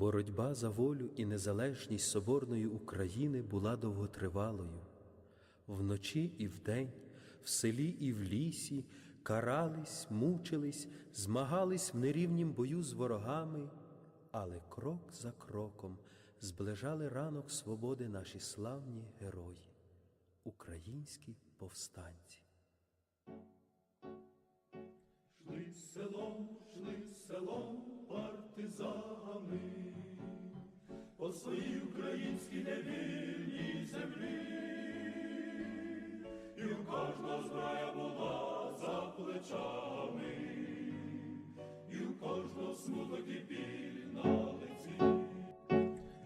Боротьба за волю і незалежність соборної України була довготривалою. Вночі і вдень, в селі і в лісі карались, мучились, змагались в нерівнім бою з ворогами, але крок за кроком зближали ранок свободи наші славні герої, українські повстанці. Шли селом, шли селом партизани, своїй українській невільній землі, і у кожного зброя була за плечами, і у кожного смуток і біль на лиці.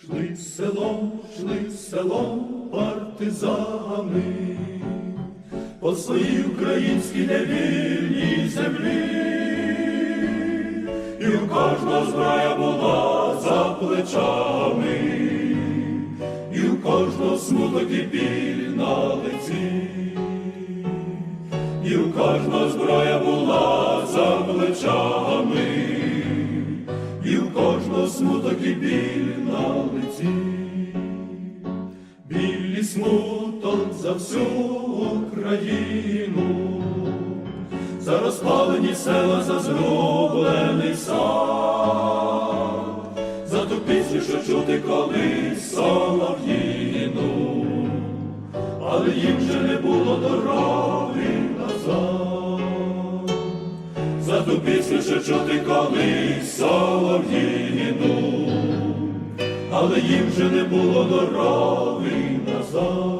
Шли селом, шли селом партизани, по своїй українській невільній землі, кожного зброя була за плечами, і у кожного смуток і біль на лиці, і у кожного зброя була за плечами, і у кожного смуток і біль на лиці. Білі смуток за всю Україну, за розпалені села, за зроблений сад, за ту пісню, що чути колись солов'їну, але їм вже не було дороги назад, за ту пісню, що чути колись солов'їну але їм вже не було дороги назад,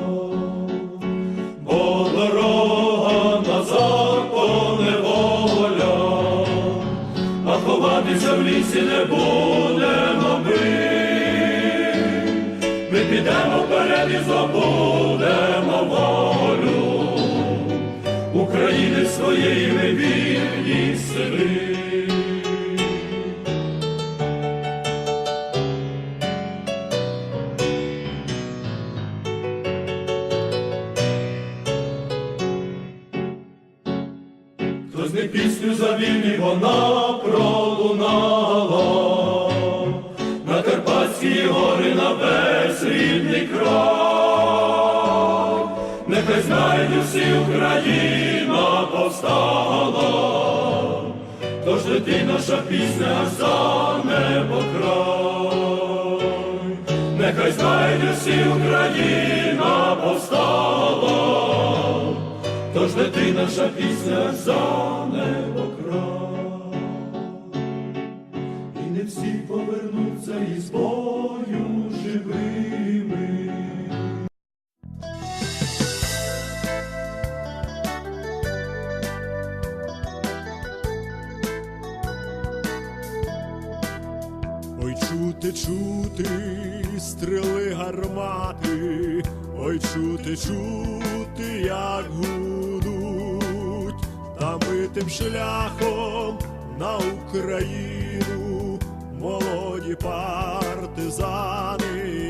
ховатися в лісі не будемо ми. Ми підемо вперед і забудемо волю України своєї ми вільні сини. Хтось не пісню за вільні вона пролунала, на Карпатські гори на весь рідний край, нехай знають усі Україна повстала, тож лети наша пісня за небо край, нехай знають усі Україна. Тож лети наша пісня за небо край. І не всі повернуться із бою живими. Ой, чути, чути, стріли гармати, ой, чути, чути, як гудуть, та шляхом на Україну, молоді партизани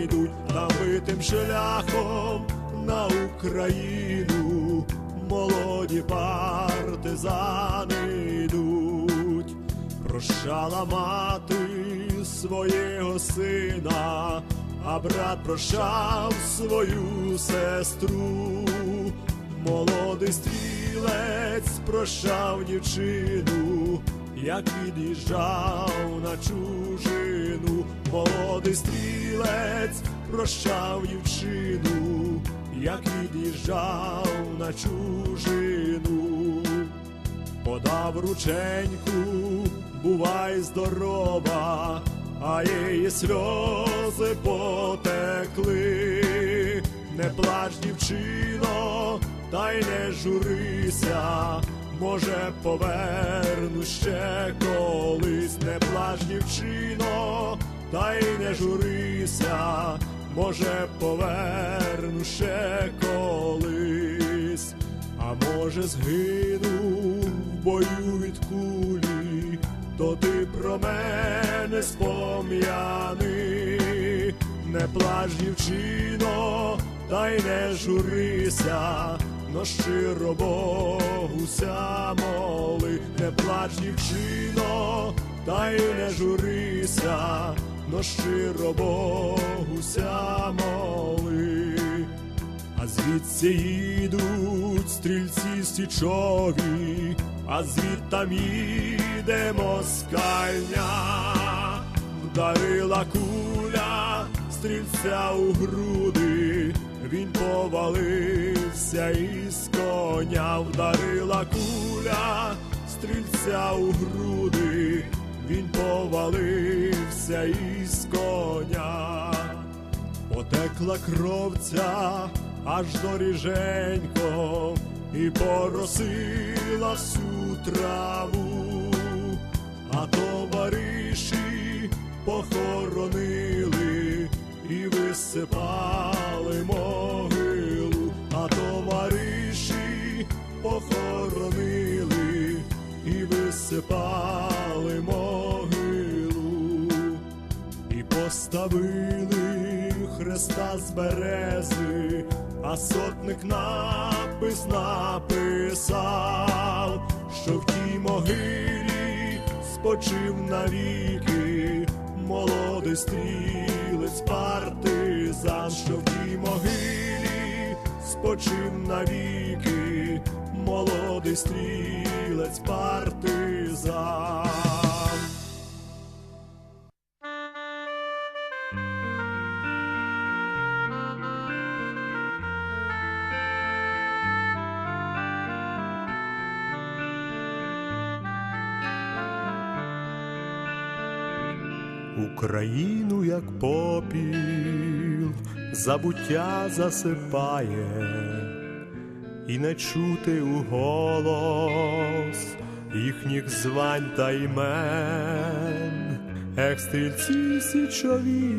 йдуть, та ми тим шляхом на Україну, молоді партизани йдуть. Прощала мати свого сина, а брат прощав свою сестру. Молодий стрілець прощав дівчину, як від'їжджав на чужину. Молодий стрілець прощав дівчину, як від'їжджав на чужину подав рученьку, бувай здорова, а її сльози потекли, не плач, дівчино, та й не журися, може, поверну ще колись, не плач, дівчино, та й не журися, може, поверну ще колись. А може згину в бою від кулі, то ти про мене спом'яни, не плач, дівчино, та й не журися, но щиро Богуся моли, не плач, дівчино, та й не журися, но щиро Богуся моли. А звідси їдуть стрільці січові, а звідтам їде москальня, вдарила куля стрільця у груди, він повалився із коня, вдарила куля стрільця у груди, він повалився із коня. Потекла кровця аж до ріженько і поросила всю траву, а товариші похоронили і висипали могилу, а товариші похоронили і висипали могилу. І поставили хреста з берези, а сотник напис написав, що в тій могилі спочив навіки молодий стрілець партизан, що в тій могилі спочив навіки молодий стрілець партизан. Україну, як попіл, забуття засипає, і не чути у голос їхніх звань та імен, ех, стрільці січові,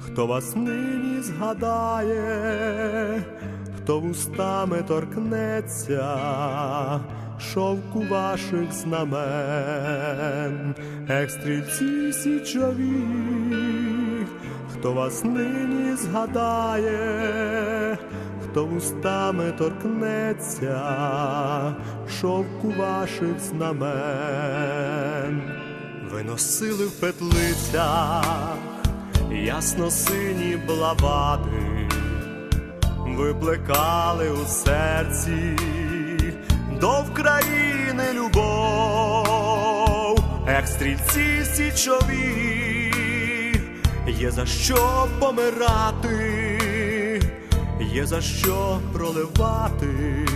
хто вас нині згадає, хто вустами торкнеться шовку ваших знамен, ех, стрільці січові, хто вас нині згадає, хто вустами торкнеться шовку ваших знамен, ви носили в петлицях ясно сині блавади, ви плекали у серці до України любов, ех, стрільці січові, є за що помирати, є за що проливати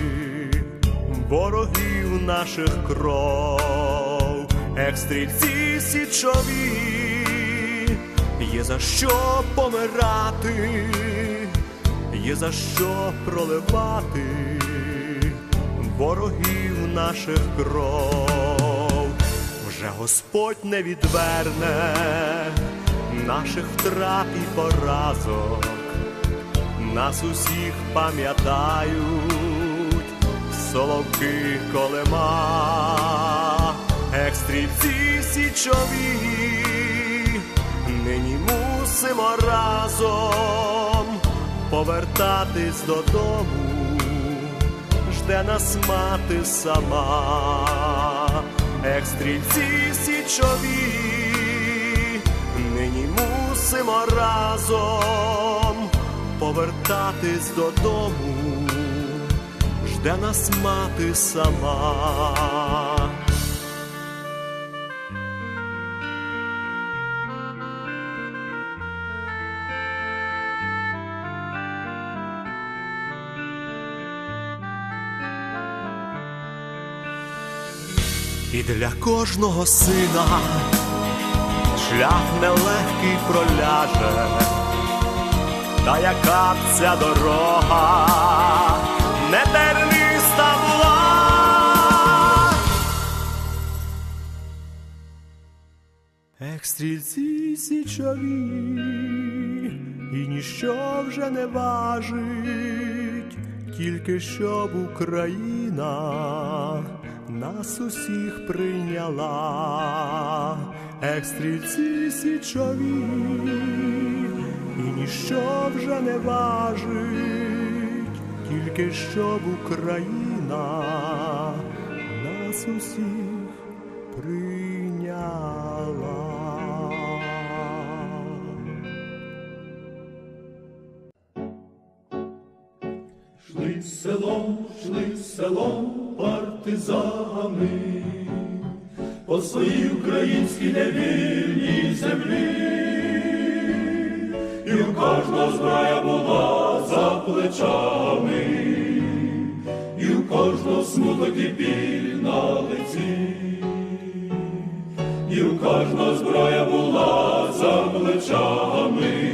ворогів наших кров, ех, стрільці січові, є за що помирати, є за що проливати ворогів наших кров, вже Господь не відверне наших втрат і поразок, нас усіх пам'ятають соловки колема, ех, стрільці січові, нині мусимо разом повертатись додому жде нас мати сама, ех, стрільці січові, нині мусимо разом повертатись додому, жде нас мати сама. Для кожного сина шлях нелегкий проляже, та яка б ця дорога не терниста була. Ех, стрільці січові, і ніщо вже не важить, тільки щоб Україна нас усіх прийняла, екстрільці січові, і ніщо вже не важить, тільки щоб Україна нас усіх прийняла. Шли селом, шли селом, пар партизани по своїй українській невільній землі, і у кожного зброя була за плечами, і у кожного смуток і біль на лиці, і у кожного зброя була за плечами,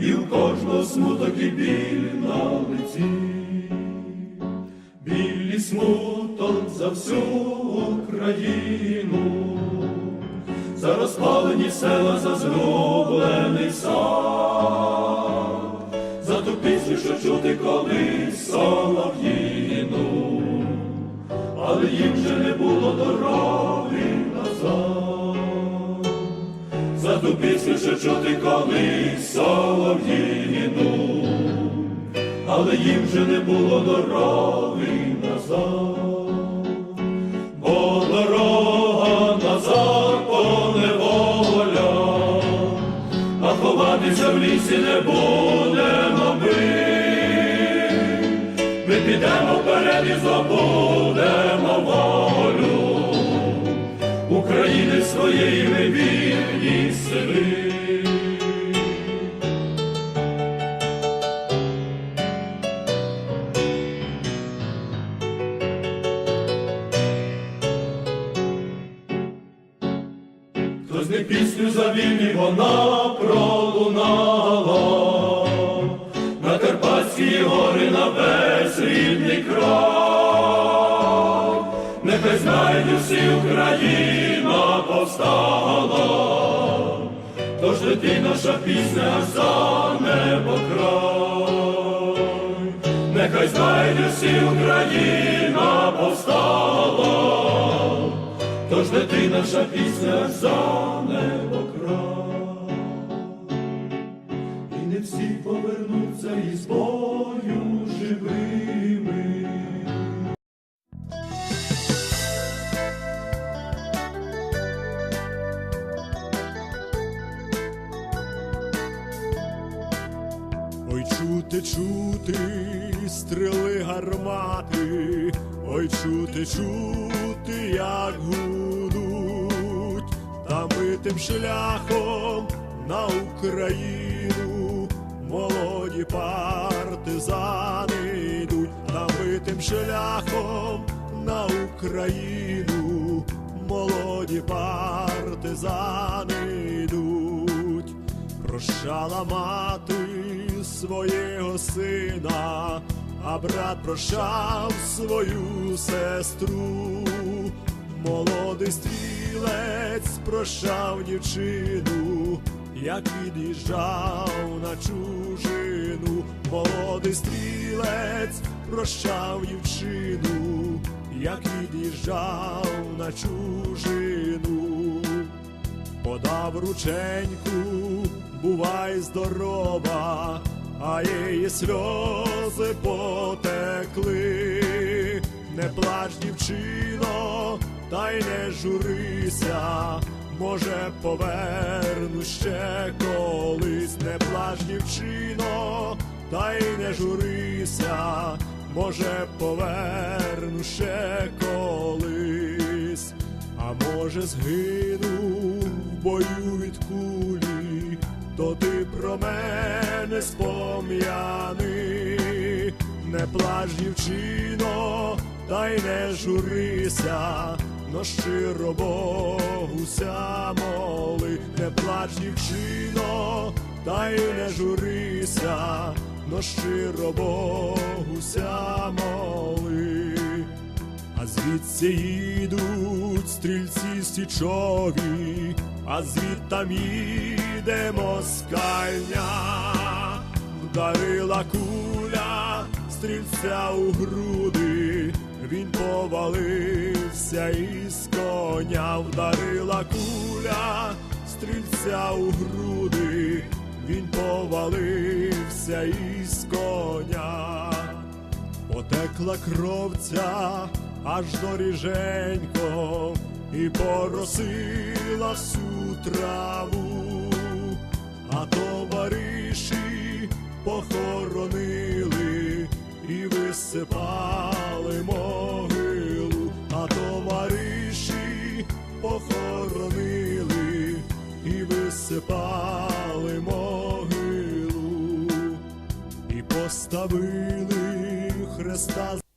і у кожного смуток і біль за всю Україну, за розпалені села, за згублений сад, за ту пісню, що чути колись солов'їну, але їм вже не було дороги назад, за ту пісню, що чути колись солов'їну. Але їм вже не було дороги назад, ховатися не будемо ми. Ми підемо вперед і забудемо волю України своєї ми вільні сини. Усі Україна повстала, тож лети наша пісня за небо край, нехай знайде всі Україна повстала. Тож лети наша пісня за небо чути, чути, стріли гармати, ой, чути, чути, як гудуть, та ми тим шляхом на Україну, молоді партизани йдуть, та ми тим шляхом на Україну, молоді партизани йдуть. Прощала мати свого сина, а брат прощав свою сестру. Молодий стрілець прощав дівчину, як від'їжджав на чужину. Молодий стрілець прощав дівчину, як від'їжджав на чужину подав рученьку, бувай здорова, а її сльози потекли. Не плач, дівчино, та й не журися, може поверну ще колись, не плач, дівчино, та й не журися, може поверну ще колись. А може згину в бою від кулі, то ти про мене спом'яни, не плач, дівчино, та й не журися, но щиро Богуся моли, не плач, дівчино, та й не журися, но щиро Богуся моли. Звідси їдуть стрільці січові, а звідтам їде москальня, вдарила куля стрільця у груди, він повалився із коня, вдарила куля стрільця у груди, він повалився із коня. Потекла кровця аж до ріженько і поросила всю траву, а товариші похоронили і висипали могилу, а товариші похоронили і висипали могилу, і поставили Христа.